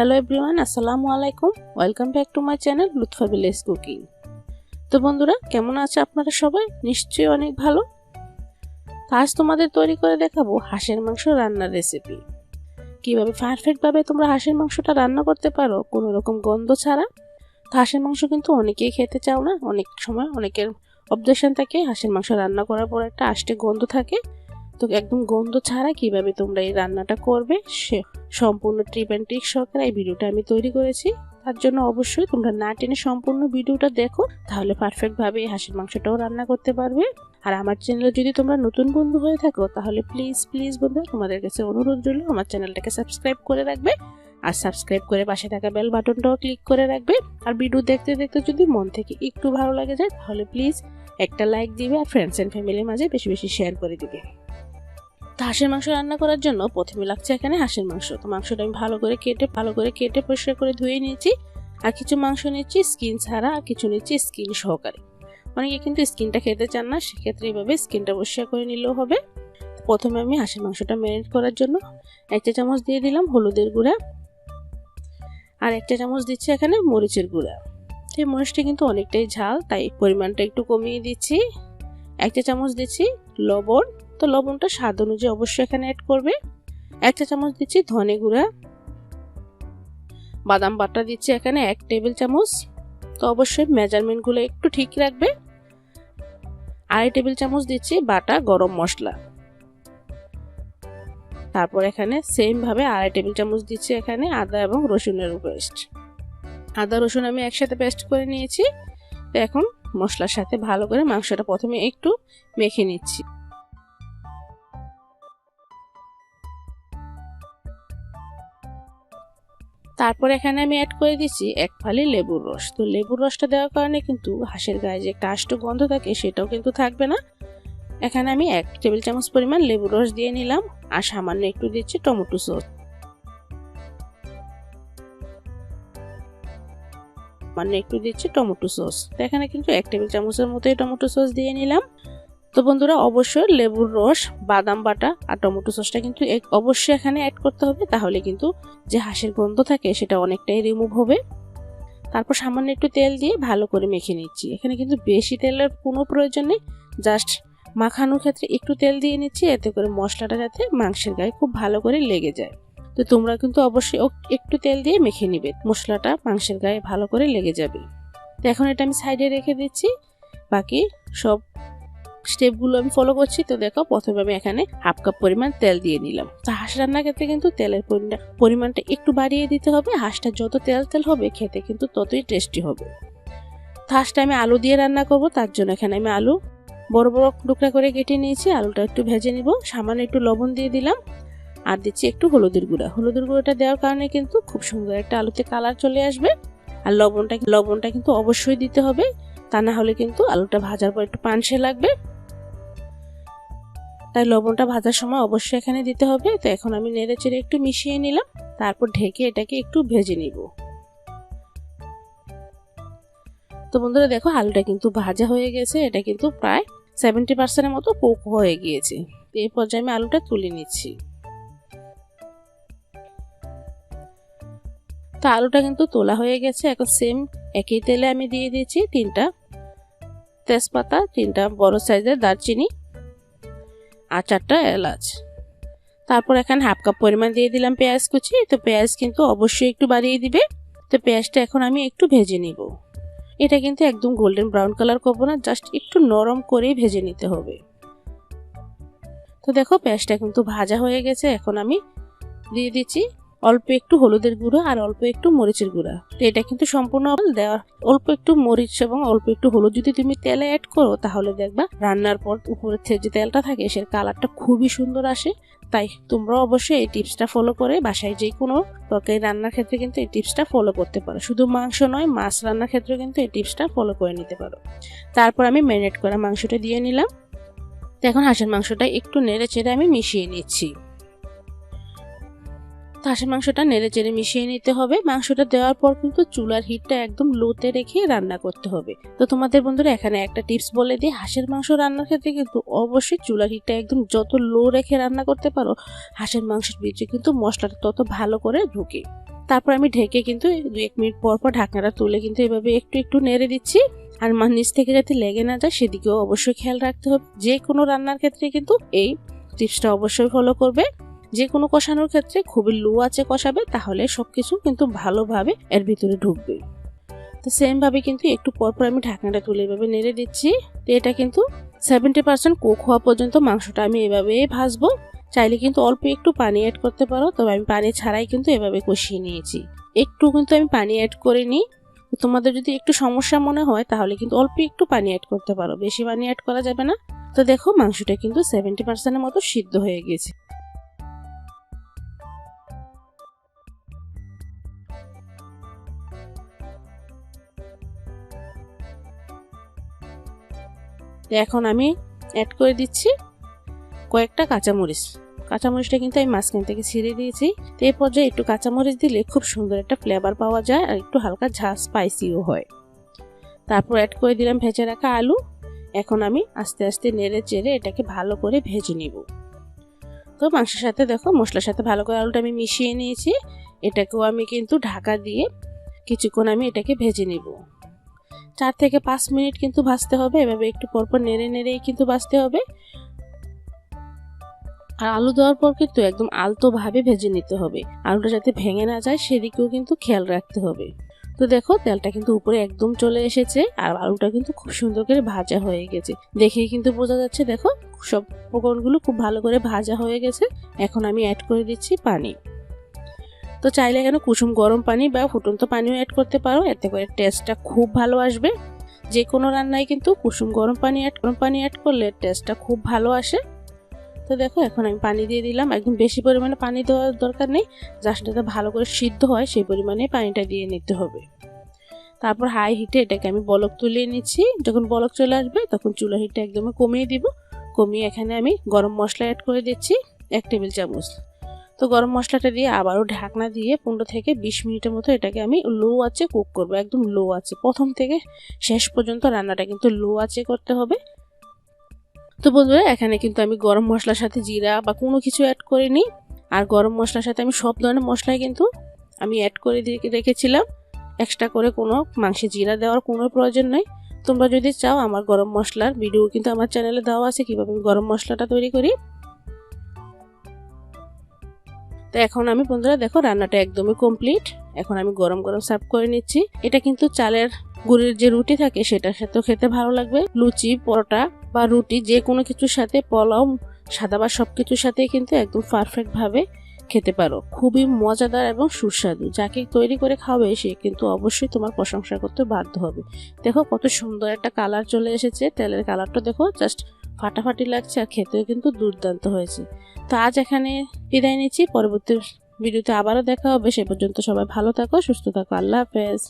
Hello everyone আসসালামু আলাইকুম welcome back to my channel Lutfa village cooking তো বন্ধুরা, কেমন আছে আপনারা সবাই? নিশ্চয়ই অনেক ভালো। আজ তোমাদের তৈরি করে দেখাবো হাঁসের মাংস রান্নার রেসিপি কীভাবে পারফেক্টভাবে তোমরা হাঁসের মাংসটা রান্না করতে পারো, কোনো রকম গন্ধ ছাড়া। তো হাঁসের মাংস কিন্তু অনেকেই খেতে চাও না, অনেক সময় অনেকের অবজেকশন থাকে হাঁসের মাংস রান্না করার পর একটা আষ্টে গন্ধ থাকে। তো একদম গন্ধ ছাড়া কীভাবে তোমরা এই রান্নাটা করবে, সে সম্পূর্ণ ট্রিপ অ্যান্ড ট্রিক সহকারে এই ভিডিওটা আমি তৈরি করেছি। তার জন্য অবশ্যই তোমরা না টেনে সম্পূর্ণ ভিডিওটা দেখো, তাহলে পারফেক্টভাবে এই হাঁসের মাংসটাও রান্না করতে পারবে। আর আমার চ্যানেলে যদি তোমরা নতুন বন্ধু হয়ে থাকো, তাহলে প্লিজ প্লিজ বন্ধু তোমাদের কাছে অনুরোধ রইল, আমার চ্যানেলটাকে সাবস্ক্রাইব করে রাখবে। আর সাবস্ক্রাইব করে পাশে থাকা বেল বাটনটাও ক্লিক করে রাখবে। আর ভিডিও দেখতে দেখতে যদি মন থেকে একটু ভালো লাগে যায়, তাহলে প্লিজ একটা লাইক দিবে আর ফ্রেন্ডস অ্যান্ড ফ্যামিলির মাঝে বেশি বেশি শেয়ার করে দিবে। তো হাঁসের মাংস রান্না করার জন্য প্রথমে লাগছে এখানে হাঁসের মাংস। তো মাংসটা আমি ভালো করে কেটে, ভালো করে কেটে পরিষ্কার করে ধুয়ে নিয়েছি। আর কিছু মাংস নিচ্ছি স্কিন ছাড়া, আর কিছু নিচ্ছি স্কিন সহকারে। অনেকে কিন্তু স্কিনটা খেতে চান না, সেক্ষেত্রে এইভাবে স্কিনটা পরিষ্কার করে নিলেও হবে। প্রথমে আমি হাঁসের মাংসটা ম্যারিনেট করার জন্য একটা চামচ দিয়ে দিলাম হলুদের গুঁড়া। আর একটা চামচ দিচ্ছি এখানে মরিচের গুঁড়া। এই মরিচটা কিন্তু অনেকটাই ঝাল, তাই পরিমাণটা একটু কমিয়ে দিচ্ছি। একটা চামচ দিচ্ছি লবণ। তো লবণটা স্বাদ অনুযায়ী অবশ্যই এখানে অ্যাড করবে। একটা চামচ দিচ্ছি ধনে গুঁড়া। বাদাম বাটা দিচ্ছি এখানে এক টেবিল চামচ। তো অবশ্যই মেজারমেন্টগুলো একটু ঠিক রাখবে। আড়াই টেবিল চামচ দিচ্ছি বাটা গরম মশলা। তারপর এখানে সেম ভাবে আড়াই টেবিল চামচ দিচ্ছি এখানে আদা এবং রসুনের পেস্ট আদা, রসুন আমি একসাথে পেস্ট করে নিয়েছি। তো এখন মশলার সাথে ভালো করে মাংসটা প্রথমে একটু মেখে নিচ্ছি। তারপর এখানে আমি অ্যাড করে দিচ্ছি এক ফালি লেবুর রস। তো লেবুর রসটা দেওয়ার কারণে কিন্তু হাঁসের গায়ে যে একটা আষ্ট গন্ধ থাকে সেটাও কিন্তু থাকবে না। এখানে আমি এক টেবিল চামচ পরিমাণ লেবুর রস দিয়ে নিলাম আর সামান্য একটু দিচ্ছি টমেটো সস। সামান্য একটু দিচ্ছি টমেটো সস। তো এখানে কিন্তু এক টেবিল চামচের মতোই টমেটো সস দিয়ে নিলাম। তো বন্ধুরা, অবশ্যই লেবুর রস, বাদাম বাটা আর টমেটো সসটা কিন্তু অবশ্যই এখানে অ্যাড করতে হবে। তাহলে কিন্তু যে হাঁসের গন্ধ থাকে, সেটা অনেকটাই রিমুভ হবে। তারপর সামান্য একটু তেল দিয়ে ভালো করে মেখে নিচ্ছি। এখানে কিন্তু বেশি তেলের কোনো প্রয়োজন নেই। জাস্ট মাখানোর ক্ষেত্রে একটু তেল দিয়ে নিচ্ছি, এতে করে মশলাটা যাতে মাংসের গায়ে খুব ভালো করে লেগে যায়। তো তোমরা কিন্তু অবশ্যই একটু তেল দিয়ে মেখে নিবে। মশলাটা মাংসের গায়ে ভালো করে লেগে যাবে। তো এখন এটা আমি সাইডে রেখে দিচ্ছি। বাকি সব স্টেপগুলো আমি ফলো করছি, তো দেখো প্রথমে আমি এখানে হাফ কাপ পরিমাণ তেল দিয়ে নিলাম। তো হাঁস রান্নার ক্ষেত্রে কিন্তু তেলের পরিমাণটা একটু বাড়িয়ে দিতে হবে। হাঁসটা যত তেল তেল হবে, খেতে কিন্তু ততই টেস্টি হবে। হাঁসটা আমি আলু দিয়ে রান্না করব, তার জন্য এখানে আমি আলু বড় বড় টুকরা করে কেটে নিয়েছি। আলুটা একটু ভেজে নিব। সামান্য একটু লবণ দিয়ে দিলাম। আর দিচ্ছি একটু হলুদের গুঁড়া। হলুদের গুঁড়োটা দেওয়ার কারণে কিন্তু খুব সুন্দর একটা আলুতে কালার চলে আসবে। আর লবণটা লবণটা কিন্তু অবশ্যই দিতে হবে। তা না হলে কিন্তু আলুটা ভাজার পর একটু পানসে লাগবে। তাই লবণটা ভাজার সময় অবশ্যই এখানে দিতে হবে। তো এখন আমি নেড়ে চেড়ে একটু মিশিয়ে নিলাম। তারপর ঢেকে এটাকে একটু ভেজে নিব। তো বন্ধুরা, দেখো আলুটা কিন্তু ভাজা হয়ে গেছে। এটা কিন্তু প্রায় সেভেন্টি পার্সেন্টের মতো কুক হয়ে গিয়েছে। এই পর্যায়ে আমি আলুটা তুলে নিচ্ছি। তো আলুটা কিন্তু তোলা হয়ে গেছে। এখন সেম একই তেলে আমি দিয়ে দিয়েছি তিনটা তেজপাতা, তিনটা বড় সাইজের দারচিনি। আর চারটা এলাচ। তারপর এখানে হাফ কাপ পরিমাণ দিয়ে দিলাম পেঁয়াজ কুচি। তো পেঁয়াজ কিন্তু অবশ্যই একটু বাড়িয়ে দিবে। তো পেঁয়াজটা এখন আমি একটু ভেজে নিব। এটা কিন্তু একদম গোল্ডেন ব্রাউন কালার করব না জাস্ট একটু নরম করেই ভেজে নিতে হবে। তো দেখো, পেঁয়াজটা কিন্তু ভাজা হয়ে গেছে। এখন আমি দিয়ে দিচ্ছি অল্প একটু হলুদের গুঁড়ো আর অল্প একটু মরিচের গুঁড়া। তো এটা কিন্তু সম্পূর্ণ দেওয়া। অল্প একটু মরিচ এবং অল্প একটু হলুদ যদি তুমি তেলে অ্যাড করো, তাহলে দেখবা রান্নার পর উপরের থেকে যে তেলটা থাকে, সে কালারটা খুবই সুন্দর আসে। তাই তোমরা অবশ্যই এই টিপসটা ফলো করে বাসায় যে কোনো তরকারি রান্নার ক্ষেত্রে কিন্তু এই টিপসটা ফলো করতে পারো। শুধু মাংস নয়, মাছ রান্নার ক্ষেত্রে কিন্তু এই টিপসটা ফলো করে নিতে পারো। তারপর আমি ম্যারিনেট করা মাংসটা দিয়ে নিলাম। তো এখন হাঁসের মাংসটা একটু নেড়ে চেড়ে আমি মিশিয়ে নিচ্ছি। হাঁসের মাংসটা নেড়ে চেড়ে মিশিয়ে নিতে হবে। মাংসটা দেওয়ার পর কিন্তু চুলার হিটটা একদম লোতে রেখে রান্না করতে হবে। তো তোমাদের বন্ধুরা, এখানে একটা টিপস বলে দিই, হাঁসের মাংস রান্নার ক্ষেত্রে কিন্তু অবশ্যই চুলার হিটটা একদম যত লো রেখে রান্না করতে পারো, হাঁসের মাংসের ভিতরে কিন্তু মশলাটা তত ভালো করে ঢুকে। তারপর আমি ঢেকে কিন্তু দু এক মিনিট পর পর ঢাকনাটা তুলে কিন্তু এভাবে একটু একটু নেড়ে দিচ্ছি। আর মা নিচ থেকে যাতে লেগে না যায়, সেদিকেও অবশ্যই খেয়াল রাখতে হবে। যে কোনো রান্নার ক্ষেত্রে কিন্তু এই টিপসটা অবশ্যই ফলো করবে। যে কোনো কষানোর ক্ষেত্রে খুবই লো আছে কষাবে, তাহলে সব কিছু কিন্তু ভালোভাবে এর ভিতরে ঢুকবে। তো সেমভাবে কিন্তু একটু পরপর আমি ঢাকনাটা তুলে এভাবে নেড়ে দিচ্ছি। তো এটা কিন্তু সেভেন্টি পার্সেন্ট কুক হওয়া পর্যন্ত মাংসটা আমি এভাবেই ভাজবো। চাইলে কিন্তু অল্প একটু পানি অ্যাড করতে পারো, তবে আমি পানি ছাড়াই কিন্তু এভাবে কষিয়ে নিয়েছি। একটু কিন্তু আমি পানি অ্যাড করে নিই। তোমাদের যদি একটু সমস্যা মনে হয়, তাহলে কিন্তু অল্প একটু পানি অ্যাড করতে পারো। বেশি পানি অ্যাড করা যাবে না। তো দেখো মাংসটা কিন্তু সেভেন্টি পার্সেন্টের মতো সিদ্ধ হয়ে গেছে। এখন আমি অ্যাড করে দিচ্ছি কয়েকটা কাঁচামরিচ। কাঁচামরিচটা কিন্তু আমি মাঝখান থেকে ছিঁড়ে দিয়েছি। তো এই পর্যায়ে একটু কাঁচামরিচ দিলে খুব সুন্দর একটা ফ্লেভার পাওয়া যায় আর একটু হালকা ঝাল স্পাইসিও হয়। তারপর অ্যাড করে দিলাম ভেজে রাখা আলু। এখন আমি আস্তে আস্তে নেড়ে চেড়ে এটাকে ভালো করে ভেজে নিব। তো মাংসের সাথে দেখো মশলার সাথে ভালো করে আলুটা আমি মিশিয়ে নিয়েছি। এটাকেও আমি কিন্তু ঢাকা দিয়ে কিছুক্ষণ আমি এটাকে ভেজে নিব। চার থেকে পাঁচ মিনিট কিন্তু ভাজতে হবে, এভাবে একটু পরপর নেড়ে নেড়েই কিন্তু ভাজতে হবে। আর আলু দেওয়ার পর কিন্তু একদম আলতোভাবে ভেজে নিতে হবে। আলুটা যাতে ভেঙে না যায়, সেদিকেও কিন্তু খেয়াল রাখতে হবে। তো দেখো, তেলটা কিন্তু উপরে একদম চলে এসেছে, আর আলুটা কিন্তু খুব সুন্দর করে ভাজা হয়ে গেছে। দেখেই কিন্তু বোঝা যাচ্ছে, দেখো, সব উপকরণগুলো খুব ভালো করে ভাজা হয়ে গেছে। এখন আমি অ্যাড করে দিচ্ছি পানি। তো চাইলে এখানে কুসুম গরম পানি বা ফুটন্ত পানিও অ্যাড করতে পারো। এতে করে টেস্টটা খুব ভালো আসবে। যে কোনো রান্নায় কিন্তু কুসুম গরম পানি অ্যাড গরম পানি অ্যাড করলে টেস্টটা খুব ভালো আসে। তো দেখো, এখন আমি পানি দিয়ে দিলাম। একদম বেশি পরিমাণে পানি দেওয়ার দরকার নেই। যাতে ভালো করে সিদ্ধ হয়, সেই পরিমাণে পানিটা দিয়ে নিতে হবে। তারপর হাই হিটে এটাকে আমি বলক তুলিয়ে নিচ্ছি। যখন বলক চলে আসবে, তখন চুলা হিটটা একদমই কমিয়ে দিব। কমিয়ে এখানে আমি গরম মশলা অ্যাড করে দিচ্ছি। এক টেবিল চামচ। তো গরম মশলাটা দিয়ে আবারও ঢাকনা দিয়ে পনেরো থেকে বিশ মিনিটের মতো এটাকে আমি লো আছে কুক করব, একদম লো আছে প্রথম থেকে শেষ পর্যন্ত রান্নাটা কিন্তু লো আছে করতে হবে। তো বন্ধুরা, এখানে কিন্তু আমি গরম মশলার সাথে জিরা বা কোনো কিছু অ্যাড করিনি। আর গরম মশলার সাথে আমি সব ধরনের মশলাই কিন্তু আমি অ্যাড করে দিয়ে রেখেছিলাম। এক্সট্রা করে কোনো মাংসে জিরা দেওয়ার কোনো প্রয়োজন নেই। তোমরা যদি চাও আমার গরম মশলার ভিডিও কিন্তু আমার চ্যানেলে দেওয়া আছে, কীভাবে আমি গরম মশলাটা তৈরি করি। তো এখন আমি বন্ধুরা, দেখো, রান্নাটা একদমই কমপ্লিট এখন আমি গরম গরম সার্ভ করে নিচ্ছি। এটা কিন্তু চালের গুড়ের যে রুটি থাকে, সেটার সাথেও খেতে ভালো লাগবে। লুচি, পরোটা বা রুটি, যে কোনো কিছুর সাথে, পোলাও, সাদা বা সব কিছুর সাথেই কিন্তু একদম পারফেক্ট ভাবে খেতে পারো। খুবই মজাদার এবং সুস্বাদু। যাকে তৈরি করে খাবে সে কিন্তু অবশ্যই তোমার প্রশংসা করতে বাধ্য হবে। দেখো, কত সুন্দর একটা কালার চলে এসেছে। তেলের কালারটা দেখো জাস্ট ফাটাফাটি লাগছে আর খেতেও কিন্তু দুর্দান্ত হয়েছে। তো আজ এখানে বিদায় নিচ্ছি। পরবর্তী ভিডিওতে আবারও দেখা হবে। সে পর্যন্ত সবাই ভালো থাকো, সুস্থ থাকো। আল্লাহ হাফেজ।